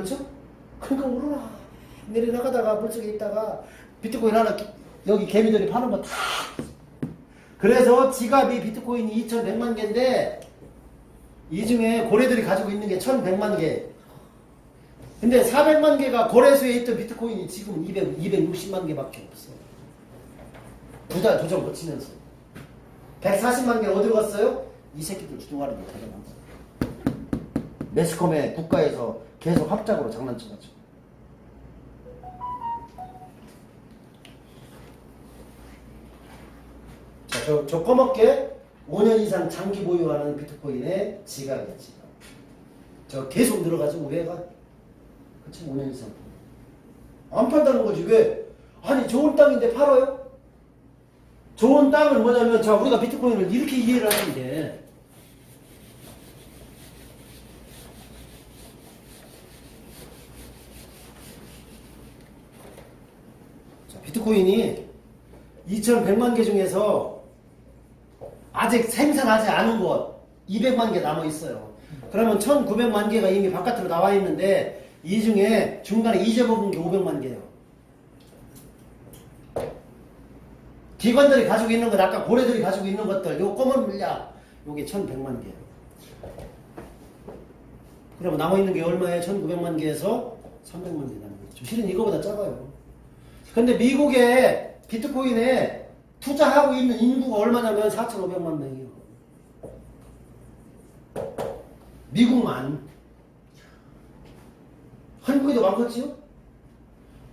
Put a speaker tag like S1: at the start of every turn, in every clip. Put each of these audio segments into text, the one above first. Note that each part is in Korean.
S1: 그렇죠? 그러니까 오르락 내려나가다가 물속에 있다가 비트코인 하나 기- 여기 개미들이 파는 거 다. 그래서 지갑이 비트코인이 2,100만 개인데 이 중에 고래들이 가지고 있는 게 1,100만 개. 근데 400만 개가 거래소에 있던 비트코인이 지금 200, 260만 개밖에 없어. 두달 도전 거치면서. 140만 개는 어디로 갔어요? 이 새끼들 주둥아리로 가져간 매스컴에 국가에서 계속 합작으로 장난쳐가지고. 자, 저, 저 꺼먹게 5년 이상 장기 보유하는 비트코인의 지갑이야, 지갑. 저 계속 늘어가지고 왜가? 그치, 5년 이상. 안 판다는 거지, 왜? 아니, 좋은 땅인데 팔아요? 좋은 땅은 뭐냐면, 자, 우리가 비트코인을 이렇게 이해를 돼. 자, 비트코인이 2,100만 개 중에서 아직 생산하지 않은 것 200만 개 남아 있어요. 그러면 1,900만 개가 이미 바깥으로 나와 있는데 이 중에 중간에 잊어먹은 게 500만 개예요. 기관들이 가지고 있는 것, 아까 고래들이 가지고 있는 것들, 요 검은 물약, 요게 1,100만 개. 그러면 남아 있는 게 얼마예요? 1,900만 개에서 300만 개 남은 거죠. 실은 이거보다 작아요. 근데 미국에 비트코인에 투자하고 있는 인구가 얼마냐면 4,500만 명이요. 미국만. 한국에도 많겠지요?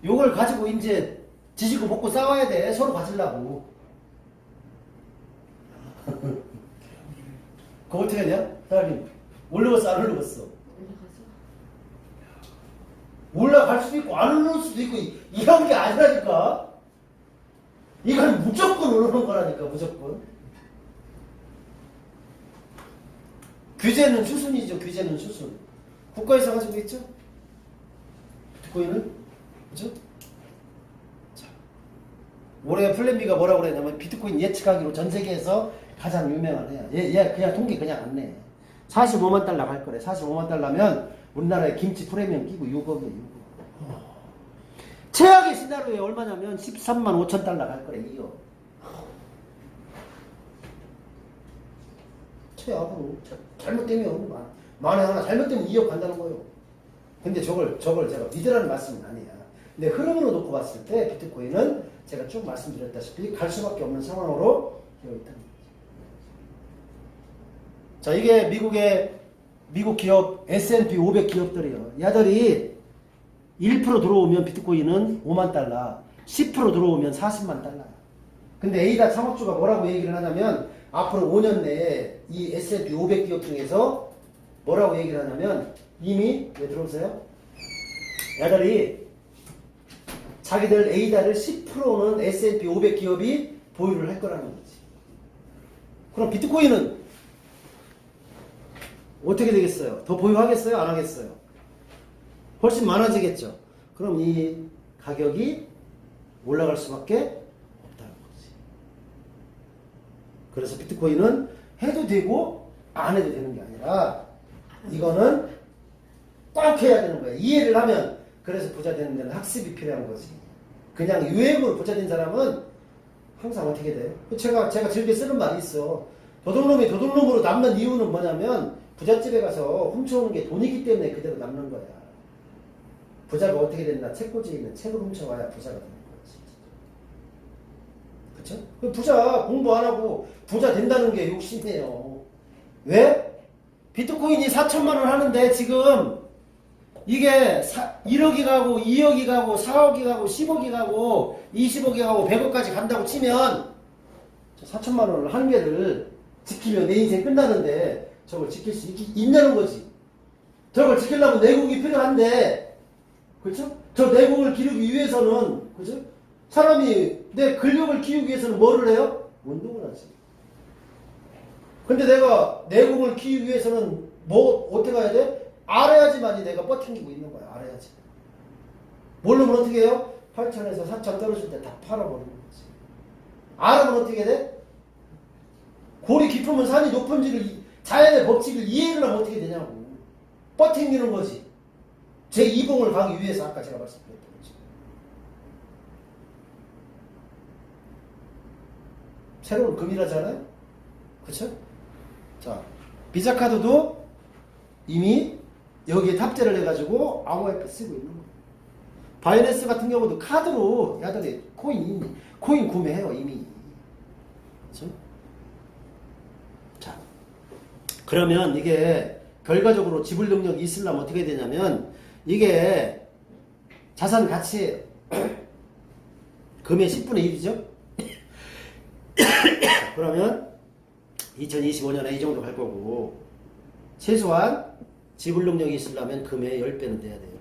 S1: 요걸 가지고 이제 지지고 먹고 싸워야 돼. 서로 가지려고. 그거 어떻게 하냐? 사장님. 올라갔어, 안 올라갔어? 올라갈 수도 있고, 안 올라갈 수도 있고, 이- 이런 게 아니라니까? 이건 무조건 오르는 거라니까, 무조건. 규제는 수순이죠, 규제는 수순. 국가에서 가지고 있죠? 비트코인을? 그죠? 자, 올해 플랜비가 뭐라고 그랬냐면, 비트코인 예측하기로 전 세계에서 가장 유명한 애야. 얘, 얘 그냥 통계 그냥 안 내. 45만 달러 갈 거래. 45만 달러면 우리나라에 김치 프리미엄 끼고 6억이야, 6억. 최악의 시나리오에 얼마냐면 13만 5천 달러 갈 거래, 2억. 최악으로. 자- 잘못되면, 만- 만에 하나 잘못되면 2억 간다는 거예요. 근데 저걸, 저걸 제가 믿으라는 말씀은 아니야. 근데 흐름으로 놓고 봤을 때 비트코인은 제가 쭉 말씀드렸다시피 갈 수밖에 없는 상황으로 되어 있다. 자, 이게 미국의 미국 기업 S&P 500 기업들이에요. 야들이 1% 들어오면 비트코인은 5만 달러, 10% 들어오면 40만 달러. 근데 에이다 창업주가 뭐라고 얘기를 하냐면 앞으로 5년 내에 이 S&P 500 기업 중에서 뭐라고 얘기를 하냐면 이미 왜 들어오세요? 야들이 자기들 에이다를 10%는 S&P 500 기업이 보유를 할 거라는 거지. 그럼 비트코인은 어떻게 되겠어요? 더 보유하겠어요? 안 하겠어요? 훨씬 많아지겠죠. 그럼 이 가격이 올라갈 수밖에 없다는 거지. 그래서 비트코인은 해도 되고 안 해도 되는 게 아니라 이거는 꼭 해야 되는 거야. 이해를 하면 그래서 부자 되는 데는 학습이 필요한 거지. 그냥 유행으로 부자 된 사람은 항상 어떻게 돼? 제가 제가 즐겨 쓰는 말이 있어. 도둑놈이 도둑놈으로 남는 이유는 뭐냐면 부잣집에 가서 훔쳐오는 게 돈이기 때문에 그대로 남는 거야. 부자가 어떻게 된다? 책꽂이에 있는 책을 훔쳐와야 부자가 되는 거지. 그쵸? 그 부자 공부 안 하고 부자 된다는 게 욕심이에요. 왜? 비트코인이 4천만 원 하는데 지금 이게 사, 1억이 가고 2억이 가고 4억이 가고 10억이 가고 20억이 가고 100억까지 간다고 치면 4천만 원을 한 개를 지키면 내 인생 끝나는데 저걸 지킬 수 있, 있냐는 거지. 저걸 지키려면 내국이 필요한데 그렇죠? 저 내국을 기르기 위해서는 그죠? 사람이 내 근력을 키우기 위해서는 뭐를 해요? 운동을 하지. 근데 내가 내공을 키우기 위해서는 뭐 어떻게 해야 돼? 알아야지만이 내가 버티고 있는 거야. 알아야지. 모르면 어떻게 해요? 8천에서 4천 떨어질 때 다 팔아버리는 거지. 알아면 어떻게 돼? 골이 깊으면 산이 높은지를 이- 자연의 법칙을 이해를 하면 어떻게 되냐고. 버티는 거지. 제 이봉을 가기 위해서 아까 제가 말씀드렸던 거죠. 새로운 금이라잖아요. 그쵸? 자, 비자 카드도 이미 여기에 탑재를 해가지고 암호화폐 쓰고 있는 거예요. 바이낸스 같은 경우도 카드로 야들이 코인 코인 구매해요 이미. 그쵸? 자, 그러면 이게 결과적으로 지불 능력이 있으려면 어떻게 되냐면 이게 자산 가치 금의 10분의 1이죠. 그러면 2025년에 이 정도 갈 거고 최소한 지불 능력이 있으려면 금의 10배는 돼야 돼요.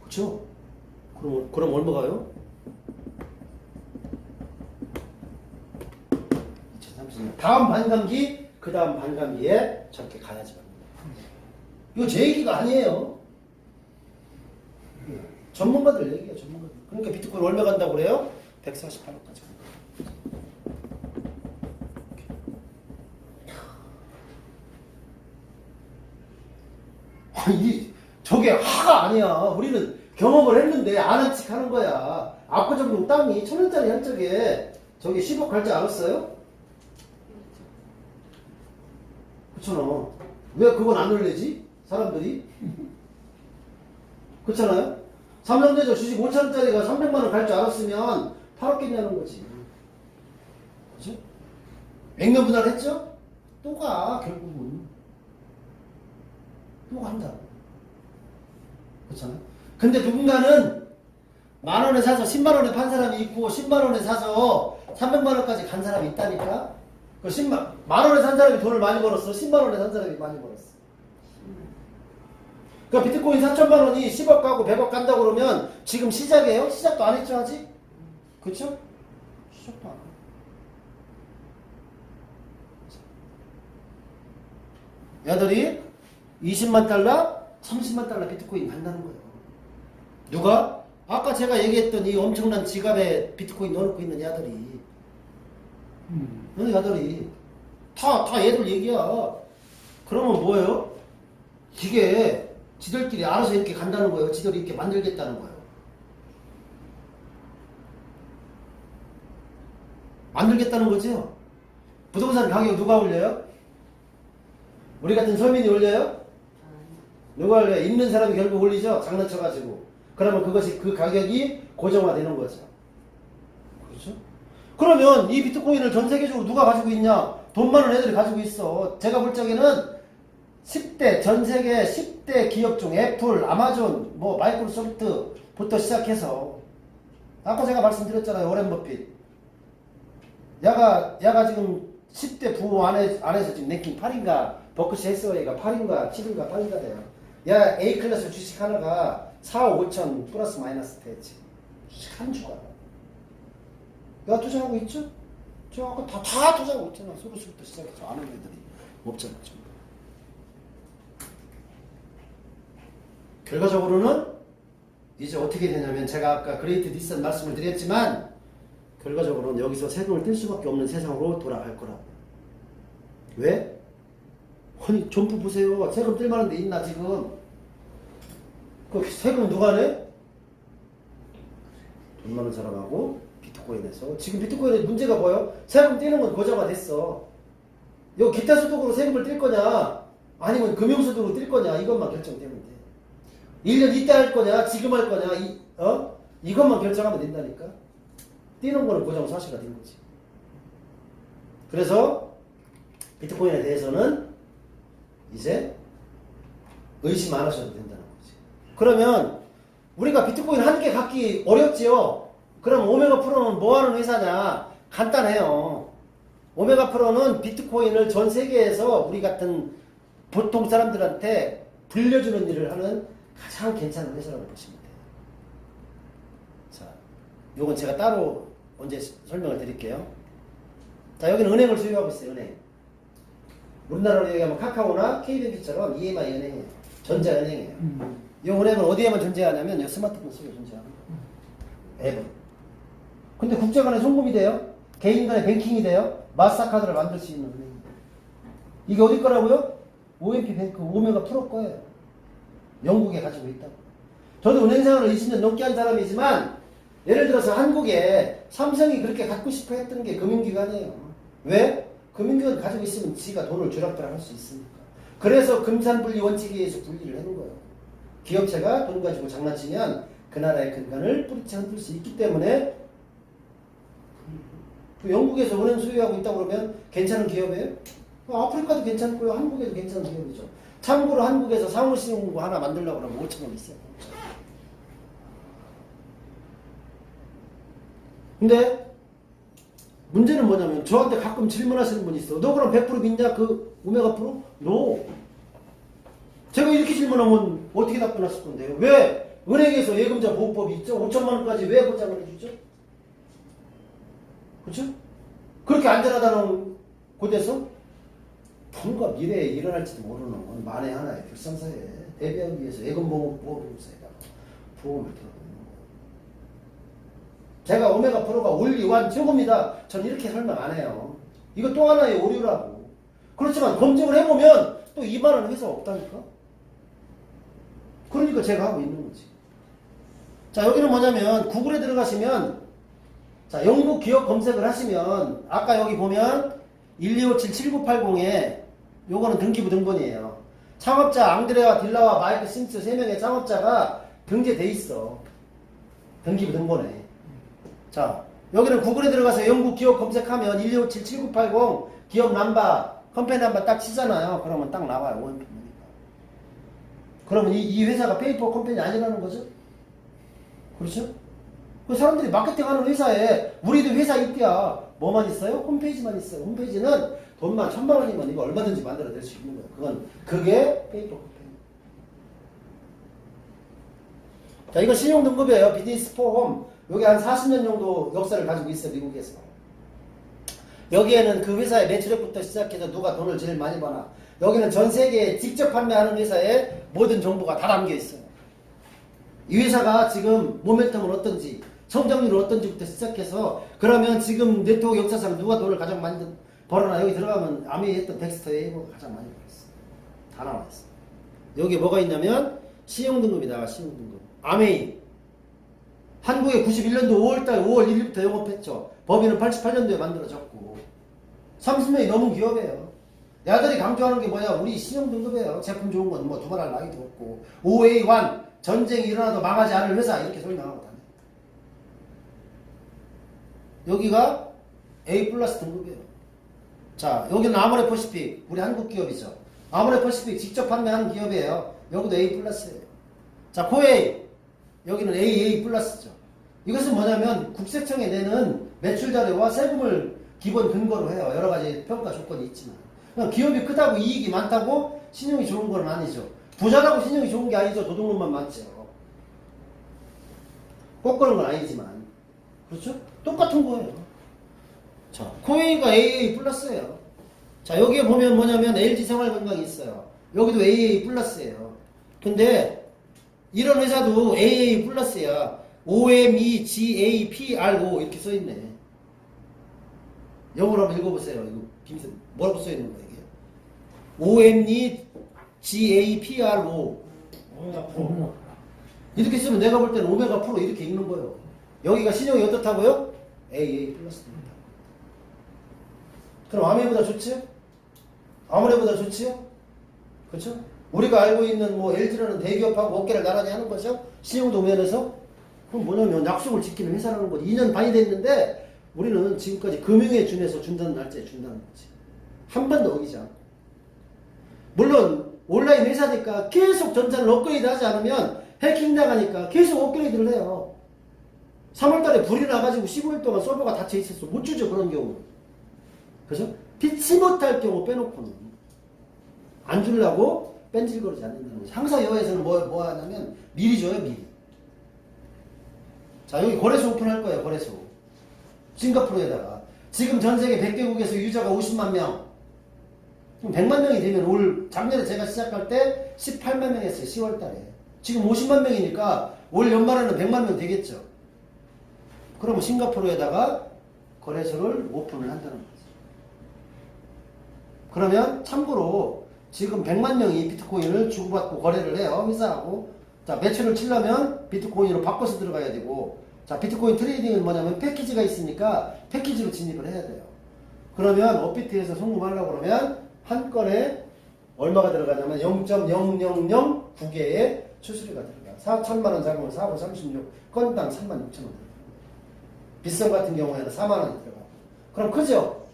S1: 그렇죠? 그럼 그럼 얼마 가요? 2030년 다음 반감기 그 다음 반감기에 저렇게 가야지. 이거 제 얘기가 아니에요. 전문가들 얘기예요, 전문가들. 그러니까 비트코인 얼마 간다고 그래요? 148억까지. 이 저게 하가 아니야. 우리는 경험을 했는데 아는 척 하는 거야. 압구정동 땅이 천 원짜리 한 쪽에 저기 10억 갈 줄 알았어요? 그렇잖아. 왜 그건 안 올리지? 사람들이? 그렇잖아요? 삼성전자 주식 5천원짜리가 300만원 갈 줄 알았으면 팔았겠냐는 거지. 그죠? 액면 분할 했죠? 또 가, 결국은. 또 간다. 그렇잖아요? 근데 누군가는 만 원에 사서 10만 원에 판 사람이 있고 10만 원에 사서 300만 원까지 간 사람이 있다니까? 그 10만, 만 원에 산 사람이 돈을 많이 벌었어. 10만 원에 산 사람이 많이 벌었어. 그러니까 비트코인 4천만 원이 10억 가고 100억 간다 그러면 지금 시작이에요? 시작도 안 했죠 아직? 그쵸? 시작도 안 해. 애들이 20만 달러, 30만 달러 비트코인 간다는 거예요. 누가? 아까 제가 얘기했던 이 엄청난 지갑에 비트코인 넣어놓고 있는 야들이. 응, 야들이. 다, 다 얘들 얘기야. 그러면 뭐예요? 이게 지들끼리 알아서 이렇게 간다는 거예요. 지들이 이렇게 만들겠다는 거예요. 만들겠다는 거죠? 부동산 가격 누가 올려요? 우리 같은 서민이 올려요? 누가 올려요? 있는 사람이 결국 올리죠? 장난쳐가지고. 그러면 그것이 그 가격이 고정화되는 거죠. 그렇죠? 그러면 이 비트코인을 전 세계적으로 누가 가지고 있냐? 돈 많은 애들이 가지고 있어. 제가 볼 적에는 10대 전 세계 10대 기업 중 애플, 아마존, 뭐 마이크로소프트부터 시작해서 아까 제가 말씀드렸잖아요. 오렌 버핏. 야가 야가 지금 10대 부호 안에 안에서 지금 랭킹 8인가 버크시 해스웨이가 8인가 7인가 8인가 돼요. 야 A 클래스 주식 하나가 4, 5천 플러스 마이너스 되지. 주식 한 주가. 야 투자하고 있죠? 저 아까 다, 다 투자하고 있잖아. 소로스부터 시작해서 아는 애들이 없잖아. 지금. 결과적으로는 이제 어떻게 되냐면 제가 아까 그레이트 디슨 말씀을 드렸지만 결과적으로는 여기서 세금을 뗄 수밖에 없는 세상으로 돌아갈 거라고. 왜? 아니 전부 보세요. 세금 뗄 만한 데 있나 지금? 그 세금 누가 내? 돈 많은 사람하고 비트코인에서 지금 비트코인의 문제가 뭐예요? 세금 떼는 건 고정화됐어. 여기 기타 소득으로 세금을 뗄 거냐? 아니면 금융 소득으로 뗄 거냐? 이것만 결정되면 돼. 1년 이때 할 거냐, 지금 할 거냐, 이, 어? 이것만 결정하면 된다니까. 뛰는 거는 고정 사실화 된 거지. 그래서 비트코인에 대해서는 이제 의심 안 하셔도 된다는 거지. 그러면 우리가 비트코인 한 개 갖기 어렵지요? 그럼 오메가 프로는 뭐 하는 회사냐? 간단해요. 오메가 프로는 비트코인을 전 세계에서 우리 같은 보통 사람들한테 불려주는 일을 하는 가장 괜찮은 회사라고 보시면 돼요. 자, 요건 제가 따로 언제 설명을 드릴게요. 자, 여기는 은행을 소유하고 있어요, 은행. 우리나라로 얘기하면 카카오나 KBB처럼 EMI 은행이에요. 전자은행이에요. 이 은행은 어디에만 존재하냐면 이 스마트폰 속에 존재하는 거예요. 앱은. 근데 국제 간에 송금이 돼요? 개인 간에 뱅킹이 돼요? 마스터카드를 만들 수 있는 은행입니다. 이게 어디 거라고요? OMP 뱅크 오메가 프로 거예요. 영국에 가지고 있다고. 저도 은행 생활을 20년 넘게 한 사람이지만 예를 들어서 한국에 삼성이 그렇게 갖고 싶어 했던 게 금융기관이에요. 왜? 금융기관 가지고 있으면 지가 돈을 주락주락 할 수 있으니까. 그래서 금산분리 원칙에 의해서 분리를 해놓은 거예요. 기업체가 돈 가지고 장난치면 그 나라의 근간을 뿌리채 흔들 수 있기 때문에 그 영국에서 은행 소유하고 있다고 그러면 괜찮은 기업이에요? 어, 아프리카도 괜찮고요. 한국에도 괜찮은 기업이죠. 참고로 한국에서 사무실공고 하나 만들려고 그러면 5천 원 있어요. 근데 문제는 뭐냐면 저한테 가끔 질문하시는 분이 있어. 너 그럼 100% 믿냐? 그 오메가 프로? 노. 제가 이렇게 질문하면 어떻게 답변하실 건데요? 왜 은행에서 예금자 보호법이 있죠? 5천만 원까지 왜 보장을 해주죠? 그렇죠? 그렇게 안전하다는 곳에서 불과 미래에 일어날지도 모르는 건 만에 하나의 불상사에 대비하기 위해서 예금보험보험사에다가 보험을 들어놓는 거예요. 제가 오메가 프로가 올리완 최고입니다. 전 이렇게 설명 안 해요. 이거 또 하나의 오류라고. 그렇지만 검증을 해보면 또 이만한 회사 없다니까? 그러니까 제가 하고 있는 거지. 자, 여기는 뭐냐면 구글에 들어가시면 자, 영국 기업 검색을 하시면 아까 여기 보면 1257-7980에 요거는 등기부 등본이에요. 창업자 앙드레와 딜라와 마이크 심스 세 명의 창업자가 등재돼 있어. 등기부 등본에. 자, 여기는 구글에 들어가서 영국 기업 검색하면 1257-7980 기업 남바, 컴퍼니 남바 딱 치잖아요. 그러면 딱 나와요. 보니까. 그러면 이, 이 회사가 페이퍼 컴퍼니 아니라는 거죠? 그렇죠? 그 사람들이 마케팅 하는 회사에 우리도 회사 있대야 뭐만 있어요? 홈페이지만 있어요. 홈페이지는 돈만 천만 원이면 이거 얼마든지 만들어낼 수 있는 거예요. 그건 그게 페이퍼 컴퍼니. 자, 이거 신용 등급이에요. 비즈니스 포홈. 여기 한 40년 정도 역사를 가지고 있어요. 미국에서. 여기에는 그 회사의 매출액부터 시작해서 누가 돈을 제일 많이 버나. 여기는 전 세계에 직접 판매하는 회사의 모든 정보가 다 담겨 있어요. 이 회사가 지금 모멘텀은 어떤지, 성장률은 어떤지부터 시작해서 그러면 지금 네트워크 역사상 누가 돈을 가장 많이 든- 벌어나 여기 들어가면 아미 했던 덱스터 웨이버가 가장 많이 벌었어. 다 나와 있어. 여기 뭐가 있냐면 신용 등급이 나와 신용 등급. 아메이 한국에 91년도 5월달 5월 1일부터 영업했죠. 법인은 88년도에 만들어졌고 30년이 넘은 기업이에요. 야들이 강조하는 게 뭐냐? 우리 신용 등급이에요. 제품 좋은 건 뭐 두말할 나위도 없고 OA1 전쟁이 일어나도 망하지 않을 회사 이렇게 소리 나가고 다녀. 여기가 A 플러스 등급이에요. 자, 여기는 아모레 퍼시픽 우리 한국 기업이죠. 아모레 퍼시픽 직접 판매하는 기업이에요. 여기도 A 플러스예요. 자, 코에이 여기는 AA 플러스죠. 이것은 뭐냐면 국세청에 내는 매출 자료와 세금을 기본 근거로 해요. 여러 가지 평가 조건이 있지만. 그냥 기업이 크다고 이익이 많다고 신용이 좋은 건 아니죠. 부자라고 신용이 좋은 게 아니죠. 도둑놈만 많죠. 꼭 그런 건 아니지만. 그렇죠? 똑같은 거예요. 자, 코웨이가 AA 플러스예요. 자, 여기에 보면 뭐냐면 LG 생활건강이 있어요. 여기도 AA 플러스예요. 근데 이런 회사도 AA 플러스야. OMEGAPRO 이렇게 써있네. 영어로 한번 읽어보세요. 이거 김선 뭐라고 써있는 거야 이게? OMEGAPRO
S2: 오메가 프로.
S1: 이렇게 쓰면 내가 볼 때는 오메가 프로 이렇게 읽는 거예요. 여기가 신용이 어떻다고요? AA 플러스입니다. 그럼 아메보다 좋지요? 아모레보다 좋지요? 그렇죠? 우리가 알고 있는 뭐 LG라는 대기업하고 어깨를 나란히 하는 거죠? 신용도 면에서 그럼 뭐냐면 약속을 지키는 회사라는 거지. 2년 반이 됐는데 우리는 지금까지 금융에 준해서 준다는 날짜에 준다는 거지. 한 번도 어기지 않고. 물론 온라인 회사니까 계속 전자를 업그레이드 하지 않으면 해킹 나가니까 계속 업그레이드를 해요. 3월달에 불이 나가지고 15일 동안 서버가 닫혀 있었어. 못 주죠 그런 경우. 그죠? 피치 못할 경우 빼놓고는 안 주려고 뺀질거리지 않는다는 거죠. 항상 여기에서는 뭐, 뭐 하냐면 미리 줘요 미리. 자 여기 거래소 오픈할 거예요 거래소. 싱가포르에다가 지금 전 세계 100개국에서 유저가 50만 명. 그럼 100만 명이 되면 올 작년에 제가 시작할 때 18만 명 했어요 10월 달에. 지금 50만 명이니까 올 연말에는 100만 명 되겠죠. 그러면 싱가포르에다가 거래소를 오픈을 한다는 거죠. 그러면 참고로 지금 100만 명이 비트코인을 주고받고 거래를 해요. 회사하고. 자, 매출을 치려면 비트코인으로 바꿔서 들어가야 되고, 자, 비트코인 트레이딩은 뭐냐면 패키지가 있으니까 패키지로 진입을 해야 돼요. 그러면 업비트에서 송금하려고 그러면 한 건에 얼마가 들어가냐면 0.0009개의 수수료가 들어가. 4천만 원 자금을 4고 36, 건당 3만 6천 원 들어가. 비썸 같은 경우에는 4만 원이 들어가. 그럼 크죠?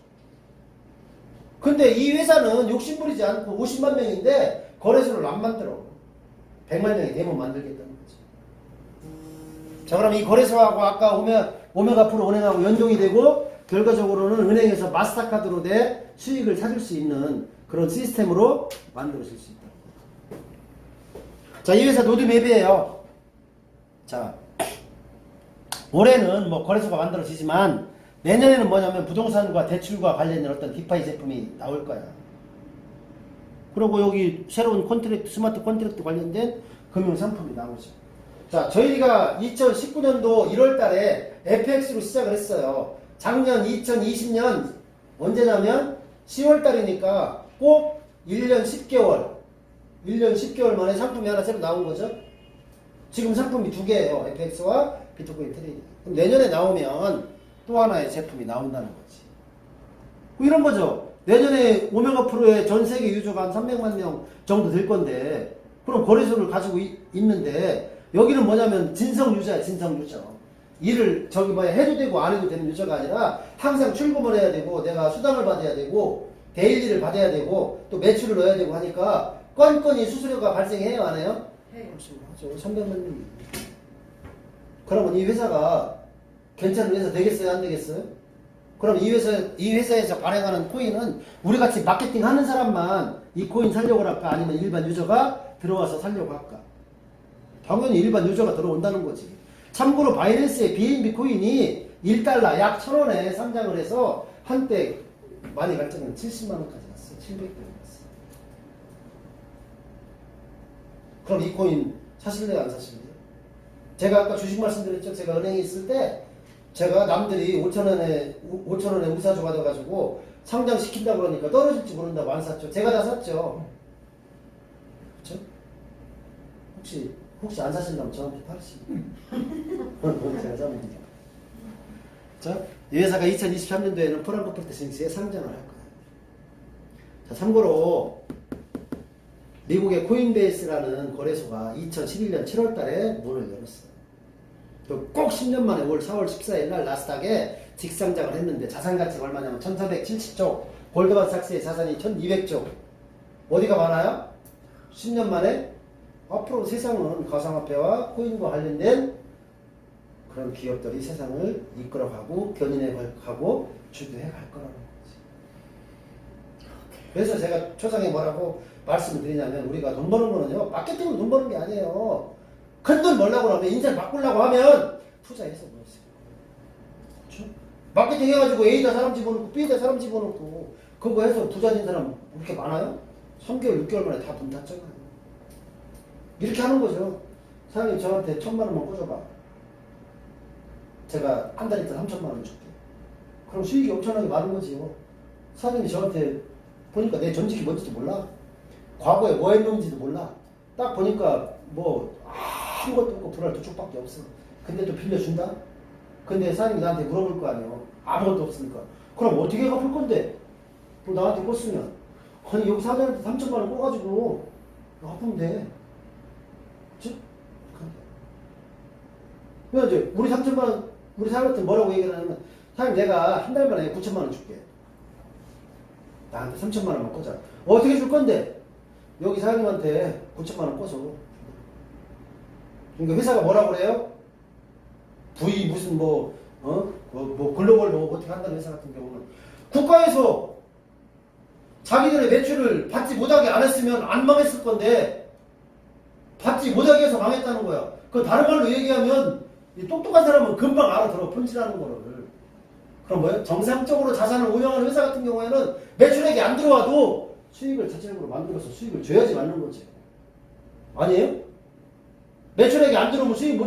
S1: 근데 이 회사는 욕심부리지 않고 50만 명인데 거래소를 안 만들어. 100만 명이 되면 만들겠다는 거지. 자, 그럼 이 거래소하고 아까 오메, 오메가 프로 은행하고 연동이 되고 결과적으로는 은행에서 마스터카드로 내 수익을 찾을 수 있는 그런 시스템으로 만들어질 수 있다. 자, 이 회사 노드맵이에요. 자, 올해는 뭐 거래소가 만들어지지만 내년에는 뭐냐면 부동산과 대출과 관련된 어떤 디파이 제품이 나올 거야. 그리고 여기 새로운 콘트랙트, 스마트 콘트랙트 관련된 금융 상품이 나오죠. 자, 저희가 2019년도 1월 달에 FX로 시작을 했어요. 작년 2020년 언제냐면 10월 달이니까 꼭 1년 10개월, 1년 10개월 만에 상품이 하나 새로 나온 거죠. 지금 상품이 두 개예요. FX와 비트코인 트레이딩. 그럼 내년에 나오면 또 하나의 제품이 나온다는 거지. 뭐 이런 거죠. 내년에 오메가 프로의 전 세계 유저가 한 300만 명 정도 될 건데, 그럼 거래소를 가지고 이- 있는데, 여기는 뭐냐면 진성 유저야, 진성 유저. 일을 저기 뭐야 해도 되고 안 해도 되는 유저가 아니라 항상 출금을 해야 되고 내가 수당을 받아야 되고 데일리를 받아야 되고 또 매출을 넣어야 되고 하니까 건건이 수수료가 발생해요 안 해요?
S2: 해요.
S1: 하죠. 300만 명. 그러면 이 회사가 괜찮은 회사 되겠어요? 안 되겠어요? 그럼 이 회사, 이 회사에서 발행하는 코인은 우리 같이 마케팅 하는 사람만 이 코인 살려고 할까? 아니면 일반 유저가 들어와서 살려고 할까? 당연히 일반 유저가 들어온다는 거지. 참고로 바이낸스의 BNB 코인이 1달러 약 1000원에 상장을 해서 한때 많이 갈 때는 70만원까지 갔어. 700대를 갔어. 그럼 이 코인 사실래요? 안 사실래요? 제가 아까 주식 말씀드렸죠? 제가 은행에 있을 때 제가 남들이 5천원에 5천원에 우사주 받아가지고 상장시킨다 그러니까 떨어질지 모른다고 안 샀죠. 제가 다 샀죠. 그렇죠? 혹시 혹시 안 사신다면 저한테 팔으시고 제가 삽니다. 자, 이 회사가 2023년도에는 프랑크푸르트 증시에 상장을 할 거예요. 자, 참고로 미국의 코인베이스라는 거래소가 2011년 7월 달에 문을 열었어요. 그꼭 10년 만에 올 4월 14일 날 나스닥에 직상장을 했는데 자산 가치가 얼마냐면 1470조, 골드만삭스의 자산이 1200조. 어디가 많아요? 10년 만에 앞으로 세상은 가상화폐와 코인과 관련된 그런 기업들이 세상을 이끌어가고 견인해 가고 주도해 갈 거라는 거지. 그래서 제가 초장에 뭐라고 말씀을 드리냐면 우리가 돈 버는 거는요 마케팅으로 돈 버는 게 아니에요. 큰돈 벌려고 하면 인생 바꾸려고 하면 투자해서 뭐 있어요. 그렇죠? 마케팅 해가지고 A다 사람 집어넣고 B다 사람 집어넣고 그거 해서 부자 된 사람 그렇게 많아요? 3개월, 6개월 만에 다돈 탔잖아요. 이렇게 하는 거죠. 사장님 저한테 천만 원만 꽂아봐. 제가 한 달 있다 3천만 원 줄게. 그럼 수익이 엄청나게 많은 거지요. 사장님이 저한테 보니까 내 전직이 뭔지도 몰라. 과거에 뭐 했는지도 몰라. 딱 보니까 뭐 아무것도 없고 불알 두 쪽밖에 없어. 근데 또 빌려준다? 근데 사장님이 나한테 물어볼 거 아니에요. 아무것도 없으니까. 그럼 어떻게 갚을 건데? 또 나한테 꽂으면. 아니 여기 사장한테 3천만 원 꿔가지고 갚으면 돼. 그치? 그래 이제 우리 3천만 원, 우리 사장한테 뭐라고 얘기를 하냐면 사장님 내가 한 달 만에 9천만 원 줄게. 나한테 3천만 원만 꽂아. 어떻게 줄 건데? 여기 사장님한테 9천만 원 꽂아. 그러니까 회사가 뭐라고 그래요? V 무슨 뭐, 어? 뭐, 뭐 글로벌 뭐 어떻게 한다는 회사 같은 경우는 국가에서 자기들의 매출을 받지 못하게 안 했으면 안 망했을 건데 받지 못하게 해서 망했다는 거야. 그 다른 말로 얘기하면 이 똑똑한 사람은 금방 알아들어 펀치라는 거를. 그럼 뭐예요? 정상적으로 자산을 운영하는 회사 같은 경우에는 매출액이 안 들어와도 수익을 자체적으로 만들어서 수익을 줘야지 맞는 거지. 아니에요? 매출액이 안 들어오면 수익 못